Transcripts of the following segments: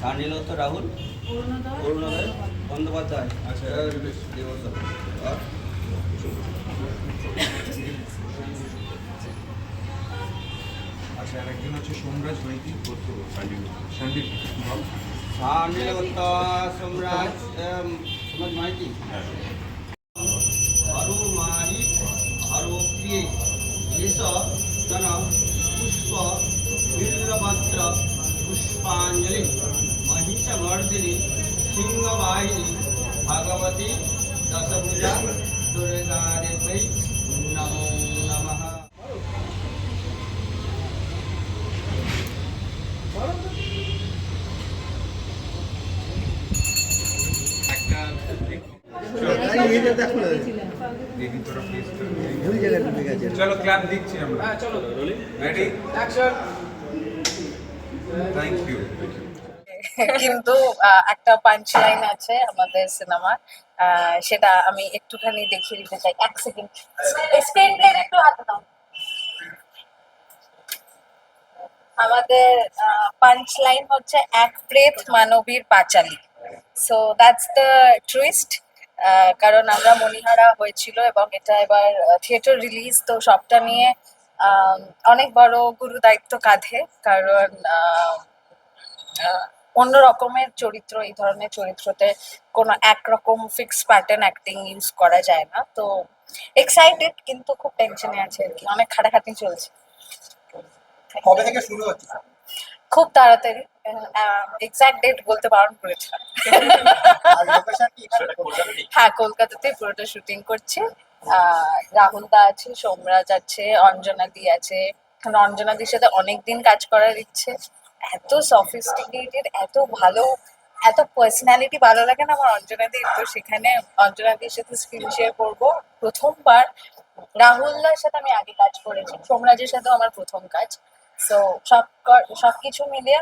সানিলত রাহুল অরুণোদয় বন্দ্যোপাধ্যায়। আচ্ছা, আচ্ছা আর একজন হচ্ছে সোমরাজ মাইতি করতে সন্দীপ সন্দীপ বল। সোমরাজ সম্রাজ মাইতি? আরু দশভুজা দুর্গাদেবৈ নমো নমঃ চলো ক্লাপ দিচ্ছি আমরা। চলো। রেডি থ্যাংক ইউ কিন্তু একটা পাঞ্চ লাইন আছে আমাদের সিনেমার সেটা আমি একটুখানি দেখিয়ে দিতে চাই। এক সেকেন্ড স্ক্রিন প্লে একটু হাতে দাও আমাদের পাঞ্চ লাইন হচ্ছে এক প্রেত মানবীর পাঁচালী। সো দ্যাটস দ্য টুইস্ট কারণ আমরা মণিহারা হয়েছিল এবং এটা এবার থিয়েটার রিলিজ তো সবটা নিয়ে অনেক বড় গুরু দায়িত্ব কাঁধে। কারণ অন্য রকমের চরিত্র এই ধরনের চরিত্রতে কোনো একরকম ফিক্স প্যাটার্ন অ্যাক্টিং ইউজ করা যায় না। তো এক্সাইটেড কিন্তু খুব টেনশনে আছে আর কি অনেক খাটাখাটি চলছে। কবে থেকে শুরু হচ্ছে? খুব তাড়াতাড়ি এক্সাক্ট ডেট বলতে বারণ করেছে আর লোকেশন কি হ্যাঁ কলকাতাতে পুরোটা শুটিং করছে। আহ, রাহুল দা আছে সোমরাজ আছে অঞ্জনাদি আছে। কারণ অঞ্জনা দির সাথে অনেকদিন কাজ করার ইচ্ছে। এত সফিস্টিকেটেড এত ভালো, এত পার্সোনালিটি ভালো লাগে না আমার অঞ্জনা দির তো সেখানে অঞ্জনা দির সাথে স্ক্রিন শেয়ার করব। প্রথমবার রাহুল দার সাথে আমি আগে কাজ করেছি, সোমরাজের সাথেও আমার প্রথম কাজ। সো সব ক- সবকিছু মিলিয়ে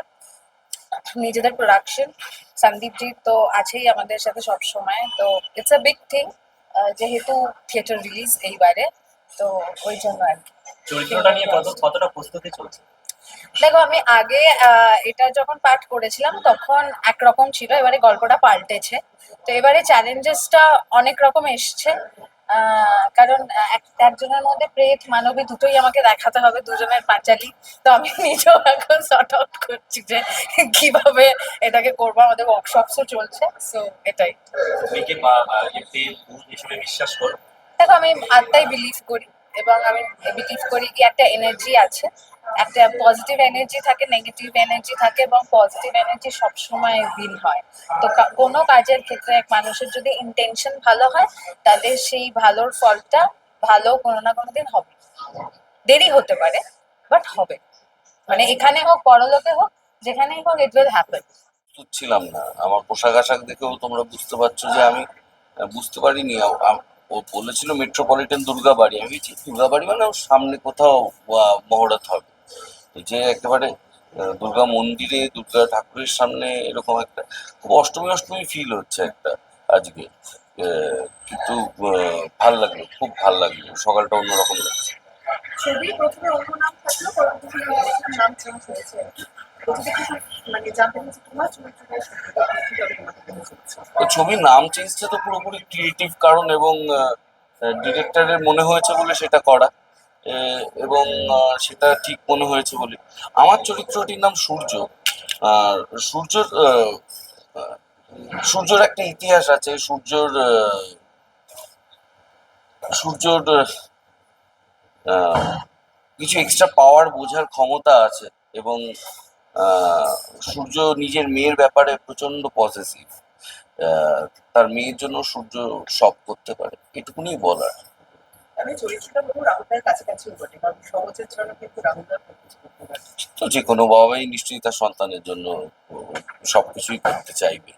নিজেদের প্রোডাকশন সন্দীপজি তো আছেই আমাদের সাথে সব সময়। তো ইটস আ বিগ থিং যেহেতু থিয়েটার রিলিজ এইবারে, তো ওই জন্য আর কি। চরিত্রটা নিয়ে কত, কতটা প্রস্তুতি চলছে? দেখো আমি আগে এটা যখন পাঠ করেছিলাম তখন একরকম ছিল এবারে গল্পটা পাল্টেছে। তো এবারে চ্যালেঞ্জেসটা অনেক রকম এসছে। কারণ একজনের মধ্যে প্রেত মানবী দুটোই আমাকে দেখাতে হবে দুজনের পাঁচালি। তো আমি নিজেও এখন শর্ট আউট করছি যে কীভাবে এটাকে করব। আমাদের ওয়ার্কশপসও চলছে সো এটাই। দেখো আমি আত্মায় বিলিভ করি এবং আমি বিলিভ করি কি একটা এনার্জি আছে। একটা পজিটিভ এনার্জি থাকে নেগেটিভ এনার্জি থাকে এবং পজিটিভ এনার্জি সবসময় উইন হয়। তো কোনো কাজের ক্ষেত্রে এক মানুষের যদি ইন্টেনশন ভালো হয় তাহলে সেই ভালোর ফলটা ভালো কোনো না কোনো দিন হবে। দেরি হতে পারে বাট হবে। মানে এখানে হোক পরলোকে হোক যেখানেই হোক ইট উইল হ্যাপেন ছিলাম না। আমার পোশাক আশাক দেখেও তোমরা বুঝতে পারছ যে আমি বুঝতে পারিনি। ও বলেছিল মেট্রোপলিটন দুর্গাবাড়ি। আমি দুর্গাবাড়ি মানে ওর সামনে কোথাও আহ, মহরত হবে। যে একেবারে দুর্গা মন্দিরে দুর্গা ঠাকুরের সামনে এরকম একটা খুব অষ্টমী অষ্টমী ফিল হচ্ছে একটা আজকে। কিন্তু ভালো লাগল খুব ভালো লাগল সকালটা অন্যরকম লাগছে। ছবি প্রথমে অন্য নাম থাকল পরবর্তীতে নাম চেঞ্জ হয়েছে। মানে ছবির নাম চেঞ্জটা তো পুরোপুরি ক্রিয়েটিভ কারণ এবং ডিরেক্টরের মনে হয়েছে বলে সেটা করা। এবং সেটা ঠিক মনে হয়েছে বলে। আমার চরিত্রটির নাম সূর্য। আর সূর্যর সূর্যর একটা ইতিহাস আছে। সূর্যর সূর্যর কিছু এক্সট্রা পাওয়ার বোঝার ক্ষমতা আছে এবং সূর্য নিজের মেয়ের ব্যাপারে প্রচণ্ড পসেসিভ তার মেয়ের জন্য সূর্য সব করতে পারে। এটুকুনি বলার। আমি চরিত্রটা বহু রাহুলের কাছাকাছি বটে কারণ সহজের জন্য কিন্তু রাহুলদার তো যে কোনো বাবাই নিশ্চয়ই তার সন্তানের জন্য সবকিছুই করতে চাইবে।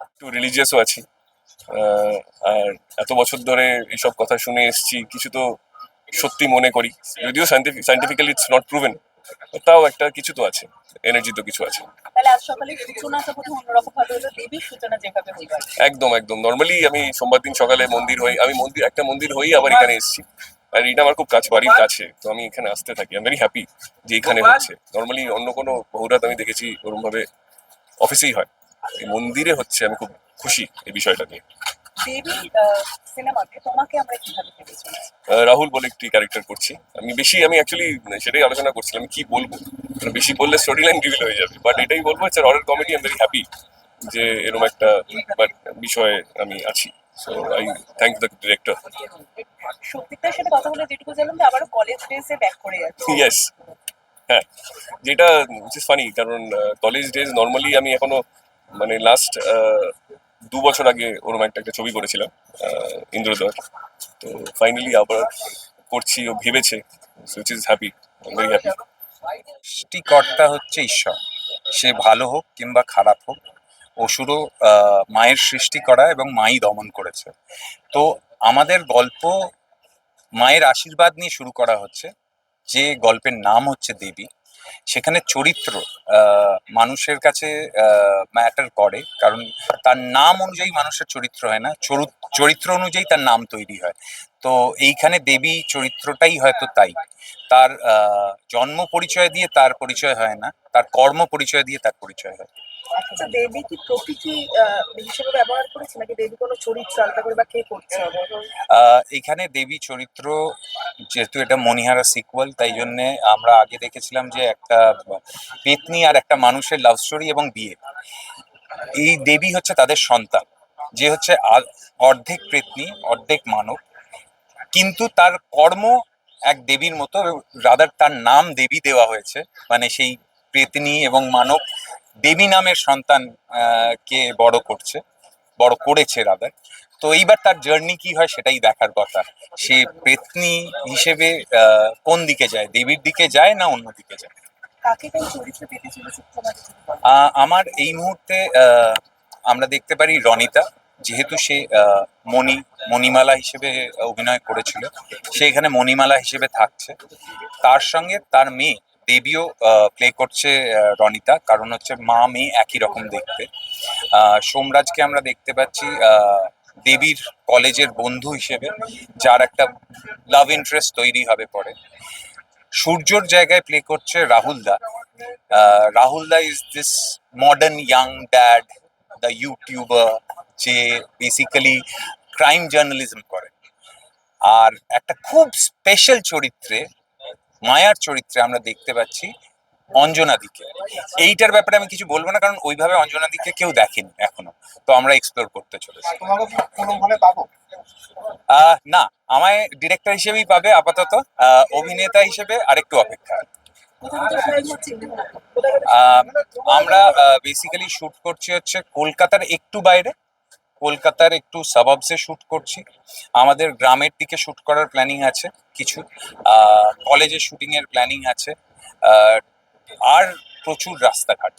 একটু রিলিজিয়াসও আছি। আহ, আর এত বছর ধরে এইসব কথা শুনে এসেছি কিছু তো সত্যি মনে করি। যদিও scientific scientifically it's not proven তাও একটা কিছু তো আছে এনার্জি তো কিছু আছে। একদম একদম। নর্মালি আমি সোমবার দিন সকালে মন্দির হই আমি মন্দির একটা মন্দির হই আবার এখানে এসেছি। আর এটা আমার খুব কাছে বাড়ির কাছে তো আমি এখানে আসতে থাকি। আমি ভেরি হ্যাপি যে এখানে হচ্ছে। নর্মালি অন্য কোনো বহুরাত আমি দেখেছি ওরকম ভাবে অফিসেই হয়। এই মন্দিরে হচ্ছে আমি খুব খুশি এই বিষয়টা নিয়ে। দেবী সিনেমাতে তোমাকে আমরা কীভাবে পেয়েছি? রাহুল বলে একটি ক্যারেক্টার করছি। আমি বেশি আমি অ্যাকচুয়ালি সেটাই আলোচনা করছিলাম আমি কি বলব? মানে বেশি বললে স্টোরি লাইন রিভিল হয়ে যাবে। বাট এটাই বলব হচ্ছে horror comedy I very happy যে এরকম একটা but বিষয়ে আমি আছি। So I thank the director সত্যিকার সাথে কথা বলে যেটুকু জানলাম যে আবারও কলেজ ডেসে ব্যাক করে যাচ্ছে। ইয়েস হ্যাঁ যেটা ইজ ফানি কারণ কলেজ ডেজ নর্মালি আমি এখনও মানে লাস্ট দু বছর আগে ওরকম একটা একটা ছবি করেছিলাম আহ, ইন্দ্রধর তো ফাইনালি আবার করছি ও ভেবেছে switch is happy very happy সৃষ্টিকর্তা হচ্ছে ঈশ্বর। সে ভালো হোক কিংবা খারাপ হোক অসুরও মায়ের সৃষ্টি করা এবং মাই দমন করেছে। তো আমাদের গল্প মায়ের আশীর্বাদ নিয়ে শুরু করা হচ্ছে যে গল্পের নাম হচ্ছে দেবী। সেখানে চরিত্র মানুষের কাছে ম্যাটার করে। কারণ তার নাম অনুযায়ী মানুষের চরিত্র হয় না। চরু- চরিত্র অনুযায়ী তার নাম তৈরি হয়। তো এইখানে দেবী চরিত্রটাই হয়তো তাই। তার জন্ম পরিচয় দিয়ে তার পরিচয় হয় না। তার কর্ম পরিচয় দিয়ে তার পরিচয় হয়। আচ্ছা দেবী কি প্রতীকী হিসেবে ব্যবহার করেছে নাকি দেবী কোনো চরিত্র আলাদা করে বা কে করছে? এখানে দেবী চরিত্র যেহেতু এটা মণিহারা সিকুয়াল তাই জন্যে আমরা আগে দেখেছিলাম যে একটা পেতনি আর একটা মানুষের লাভ স্টোরি এবং বিয়ে। এই দেবী হচ্ছে তাদের সন্তান, যে হচ্ছে অর্ধেক পেতনি, অর্ধেক মানব। কিন্তু তার কর্ম এক দেবীর মতো রাদার তার নাম দেবী দেওয়া হয়েছে মানে সেই পেতনি এবং মানব দেবী নামের সন্তান কে বড় করছে বড় করেছে রাদার তো এইবার তার জার্নি কি হয় সেটাই দেখার কথা। সে পেতনি হিসেবে কোন দিকে যায়? দেবীর দিকে যায় না অন্য দিকে যায়? আমার এই মুহূর্তে আহ, আমরা দেখতে পারি রনিতা যেহেতু সে মণি মণিমালা হিসেবে অভিনয় করেছিল। সে এখানে মণিমালা হিসেবে থাকছে। তার সঙ্গে তার মেয়ে দেবীও প্লে করছে রনিতা। কারণ হচ্ছে মা মেয়ে একই রকম দেখতে। সোমরাজকে আমরা দেখতে পাচ্ছি দেবীর কলেজের বন্ধু হিসেবে যার একটা লাভ ইন্টারেস্ট তৈরি হবে পরে। সূর্যর জায়গায় প্লে করছে Rahul da Rahul Da is this modern young dad, the YouTuber যে বেসিক্যালি ক্রাইম জার্নালিজম করে। আর একটা খুব স্পেশাল চরিত্রে মায়ার চরিত্রে আমরা দেখতে পাচ্ছি অঞ্জনাদিকে এইটার ব্যাপারে আমি কিছু বলব না কারণ ওইভাবে অঞ্জনাদিকে কেউ দেখেনি এখনও। তো আমরা এক্সপ্লোর করতে চলেছি। না আমায় ডিরেক্টর হিসেবেই পাবে আপাতত। অভিনেতা হিসেবে আরেকটু অপেক্ষা। আমরা বেসিক্যালি শুট করছি হচ্ছে কলকাতার একটু বাইরে। কলকাতার একটু সাবাবসে শ্যুট করছি। আমাদের গ্রামের দিকে শ্যুট করার প্ল্যানিং আছে কিছু। কলেজে এর প্ল্যানিং আছে। আর প্রচুর রাস্তাঘাট।